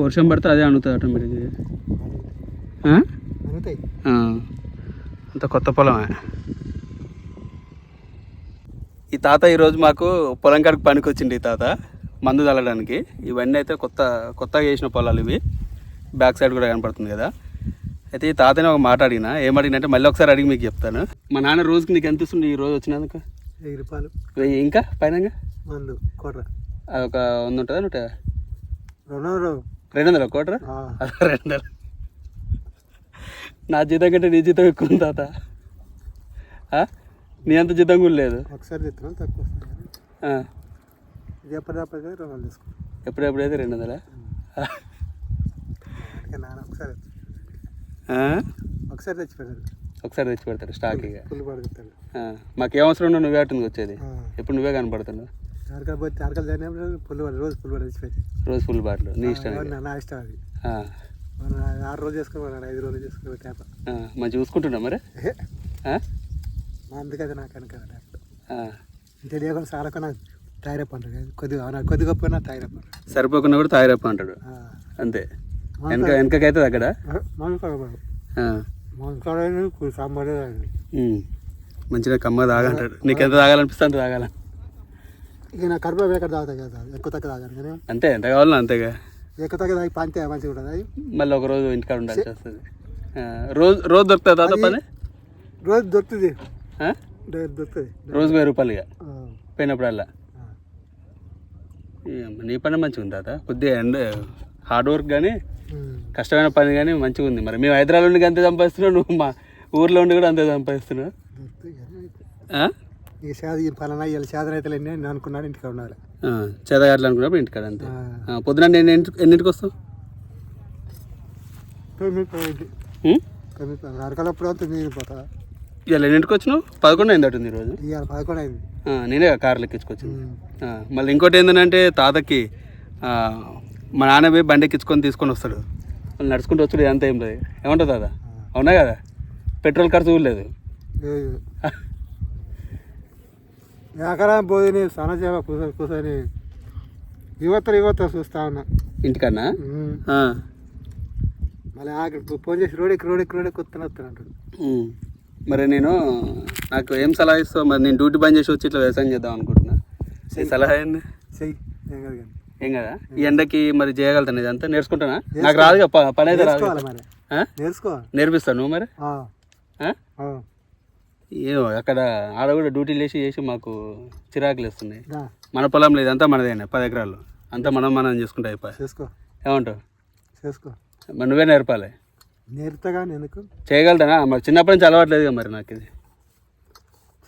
వర్షం పడితే అదే అనుతుంది ఆటోమేటిక్గా. అంత కొత్త పొలమే ఈ తాత ఈరోజు మాకు పొలం కాడికి పనికి వచ్చింది ఈ తాత మందు చల్లడానికి ఇవన్నీ అయితే కొత్త కొత్తగా వేసిన పొలాలు ఇవి. బ్యాక్ సైడ్ కూడా కనపడుతుంది కదా. అయితే ఈ తాతని ఒక మాట అడిగిన. ఏం అడిగిన అంటే మళ్ళీ ఒకసారి అడిగి మీకు చెప్తాను. మా నాన్న రోజుకి నీకు ఎంత ఇస్తుంది ఈ రోజు వచ్చినందుకు? వెయ్యి రూపాయలు. వెయ్యి ఇంకా పైన మందు కొట్ర అదొక వంద ఉంటుందా నూట రెండు. రెండు వందల కోటరా రెండు వందలు నా జీతం కంటే నీ జీతం ఎక్కువ ఉంది తాత? నీ అంత జీతం కూడా లేదు. ఒకసారి తెస్తున్నాం తక్కువ. ఇది ఎప్పటికప్పుడు రెండు వందలు తీసుకుంటాం. ఎప్పుడెప్పుడైతే రెండు వందలా ఒకసారి? ఒకసారి తెచ్చి పెట్టారు ఒకసారి తెచ్చి పెడతారు స్టాక్ ఇక. మాకేం అవసరం ఉన్నా నువ్వే అటుంది వచ్చేది. ఎప్పుడు నువ్వే కనపడుతున్నావు? అరకలు పోతే అరకలు జరిగినప్పుడు పుల్లు పడి రోజు తెచ్చి పెట్టి రోజు ఫుల్ బాటిల్ నీ ఇష్టం. నా- ఇష్టం అది. ఆరు రోజులు చేసుకుని ఐదు రోజులు చేసుకుని ట్యాప్ ఆ. మంచిగా చూసుకుంటున్నా మరి? అందుకది నాకు వెనక ఆ. తెలియకుండా చాలా నాకు టైర్ అప్ అంటారు కొద్దిగా నాకు కొద్ది గొప్ప అంటారు సరిపోకుండా కూడా తాగిరప్ప అంటాడు. అంతే. వెనక వెనకకైతే అక్కడ? మంచిగా కమ్మ తాగంటాడు. నీకు ఎంత తాగాలనిపిస్తే అంత తాగాల. ఇక నా కడుపులో ఎక్కడ తాగుతాయి కదా ఎక్కువ తక్కువ తాగాను కానీ అంతే ఎంత కావాలో అంతేగా. ఎక్కువ తక్కువ తాగి పంతే మంచిగా ఉంటుంది? అది మళ్ళీ ఒక రోజు ఇంటికాడ ఉండాల్సి వస్తుంది. రోజు రోజు దొరుకుతుంది తాత పని? రోజు దొరుకుతుంది. దొరుకుతుంది. రోజు వెయ్యి రూపాయలు ఇక. పోయినప్పుడల్లా. నీ పని మంచిగా ఉంది తాత? కొద్దిగా ఎండ హార్డ్ వర్క్ కానీ. కష్టమైన పని కానీ మంచిగా ఉంది మరి. మేము హైదరాబాద్ ఉండి అంతే సంపాదిస్తున్నావు నువ్వు మా ఊర్లో ఉండి కూడా అంతే సంపాదిస్తున్నావు? ఈ సేద ఈ పలానా వీళ్ళ సేదన అయితే నేను అనుకున్నాను ఇంటికి ఉండాలి చేతగాట్లు అనుకున్నప్పుడు ఇంటికాడ అంతే. పొద్దున నేను ఎన్నింటి- ఎన్నింటికి వస్తావు? తొమ్మిది? తొమ్మిది అరకలప్పుడు మీరు పోతా. ఇవాళ ఎన్నింటికి వచ్చినావు? పదకొండు అయింది అటుంది ఈరోజు. ఇవాళ పదకొండు అయింది. నేనే కార్లు ఎక్కించుకొచ్చింది. మళ్ళీ ఇంకోటి ఏంటంటే తాతకి మా నాన్న పోయి బండి ఎక్కించుకొని తీసుకొని వస్తాడు. మళ్ళీ నడుచుకుంటూ వచ్చాడు అంత ఏం లేదు. ఏమంటుంది తాత? అవునా కదా? పెట్రోల్ ఖర్చు లేదు. వ్యాకరణ బోధిని సనసేవ కూర్చొని కూర్చొని యువతలు యువత చూస్తా ఉన్నా. ఇంటికన్నా? మళ్ళీ ఆఖరి ఫోన్ చేసి రోడ్డుకి రోడ్డుకి రోడ్డుకి కొత్తన వస్తాను ఉం. మరి నేను నాకు ఏం సలహా ఇస్తావు? మరి నేను డ్యూటీ బంద్ చేసి వచ్చి ఇట్లా వ్యవసాయం చేద్దాం అనుకుంటున్నా. సలహా ఏంది? చెయ్యి. ఏం కాదు ఈ ఎండకి మరి చేయగలుగుతాను ఇదంతా నేర్చుకుంటానా? నాకు రాదుగా పని అయితే రాదు నేర్పిస్తాను నువ్వు మరి. ఏమో అక్కడ ఆడ కూడా డ్యూటీలు వేసి చేసి మాకు చిరాకులు వస్తున్నాయి. మన పొలం లేదు అంతా మనదేనే పది ఎకరాలు. అంతా మనం మనం చేసుకుంటే అయిపోయి. చేసుకో. ఏమంటావు? చేసుకో. మరి నువ్వే నేర్పాలి. నేర్పుతా కానీ ఎందుకు? చేయగలుగుతానా? మరి చిన్నప్పటి నుంచి అలవాట్లేదు మరి నాకు ఇది.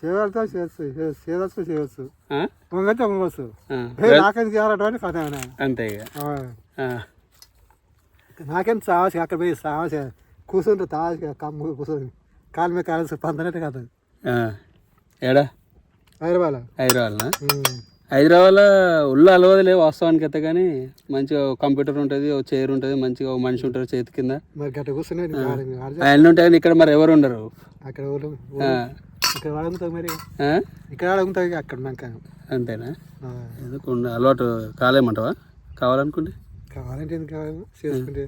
చేయగలుగుతా చేయొచ్చు చేయవచ్చు చేయవచ్చు. ఆ? వంగతే వంగవచ్చు నాకేం చేయాలంటే కథ? అంతే ఇక. నాకేం సావసి అక్కడ పోయి సావసి కూర్చుంటే తావసి కమ్ము కూర్చొని కాలు మీద కాలు పందనట్టు కదా. ఏడా? హైదరాబాద్ హైదరాబాద్నా? హైదరాబాద్లో ఉళ్ళు అలవదులే వాస్తవానికి అయితే కానీ మంచిగా కంప్యూటర్ ఉంటుంది ఒక చైర్ ఉంటుంది మంచిగా ఒక మనిషి ఉంటారు చేతి కింద. అవన్నీ ఉంటాయి కానీ ఇక్కడ మరి ఎవరు ఉండరు. అక్కడ. ఇక్కడ మరి? ఇక్కడ అక్కడ అంతేనా. ఎందుకు అలవాటు కాలేమంటావా? కావాలనుకుంటే? కావాలంటే ఎందుకు కావాలి?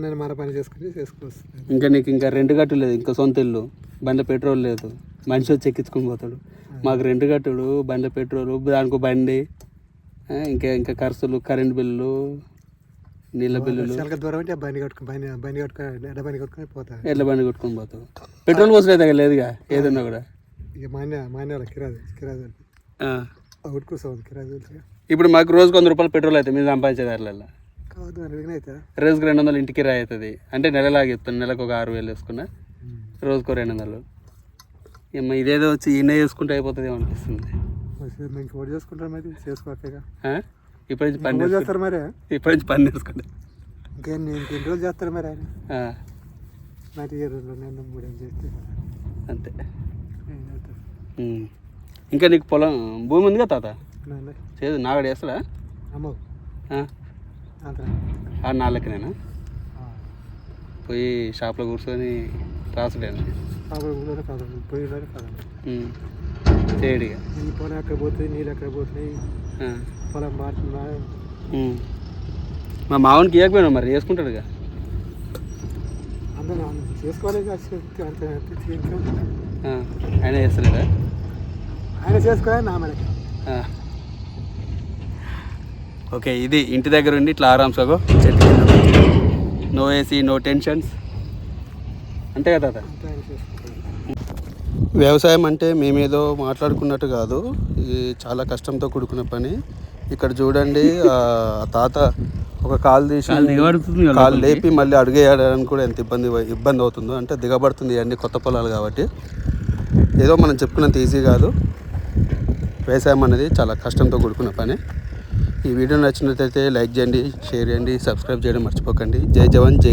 నేను మన పని చేసుకుంటే చేసుకోవచ్చు ఇంకా నీకు ఇంకా రెంట్ కట్టు లేదు ఇంకా సొంత ఇల్లు బండి పెట్రోల్ లేదు. మనిషి వచ్చి ఎక్కించుకొని పోతాడు. మాకు రెంట్ కట్టుడు బండి పెట్రోల్ దానికి బండి ఇంకా ఇంకా ఖర్చులు కరెంట్ బిల్లు నీళ్ళ బిల్లులు. చాలా దూరం అంటే బండి కట్టుకుని బండి బండి కట్టుకొని ఎడ్డ బండి కట్టుకొని పోతా ఎట్ల బండి కొట్టుకొని పోతావు. పెట్రోల్ పోసలే దగ్గర లేదుగా ఏదన్నా కూడా. ఇక మాన్య మాన్యాల కిరాదు కిరాదు ఆ. ఒకటి కూర్చోవాలి కిరాదు ఇప్పుడు మాకు రోజుకు వంద రూపాయలు పెట్రోల్ అవుతుంది మీరు సంపాదించే దాంట్లో రోజుకి రెండు వందలు ఇంటికి రాయి అవుతుంది. అంటే నెలలాగా చెప్తాను నెలకు ఒక ఆరు వేలు వేసుకున్నా. రోజుకో రెండు వందలు. ఏమో ఇదేదో వచ్చి ఈయన చేసుకుంటే అయిపోతుంది అనిపిస్తుంది. చేసుకుంటారు మరి? ఇప్పటి నుంచి పని చేస్తారు మరి? ఇప్పటి నుంచి పని నేర్చుకోండి ఇంకేం ఇంకెన్ని రోజులు చేస్తారు మరి ఆయన? ఏ రోజులు నేను మూడేళ్ళు చేస్తే అంతే. ఇంకా నీకు పొలం భూమి ఉందిగా తాత? నాన్న. చేదు నాగడు వేస్తాడా అమ్మవు ఆ? అంత ఆ. నాలుగునేనా పోయి షాప్లో కూర్చొని రాసుడేనా? ఈ పొలం ఎక్కడ పోతుంది నీళ్ళు ఎక్కడ పోతున్నాయి. పొలం మారుతుందా ఉమ్. మా మామూలుకి ఇవ్వకపోయినా మరి చేసుకుంటాడుగా అందరూ చేసుకోవాలి కదా, చే- అంతే, అంతే, ఇంకేం. ఆ, ఆయన చేస్తలేడా? ఆయన చేసుకోవాలి నా మనకి. ఓకే ఇది ఇంటి దగ్గర ఉండి ఇట్లా ఆరామ్స్గా చెట్టు నో ఏసీ నో టెన్షన్స్ అంతే కదా వ్యవసాయం అంటే మేమేదో మాట్లాడుకున్నట్టు కాదు. ఇది చాలా కష్టంతో కూడుకున్న పని. ఇక్కడ చూడండి తాత ఒక కాలు తీసి కాలు. లేపి మళ్ళీ అడుగేయడానికి కూడా ఎంత ఇబ్బంది ఇబ్బంది అవుతుందో అంటే దిగబడుతుంది అన్ని కొత్త పొలాలు కాబట్టి. ఏదో మనం చెప్పుకున్నంత ఈజీ కాదు. వ్యవసాయం అనేది చాలా కష్టంతో కూడుకున్న పని. ఈ వీడియో నచ్చినట్లయితే లైక్ చేయండి షేర్ చేయండి సబ్స్క్రైబ్ చేయడం మర్చిపోకండి. జై జవాన్ జై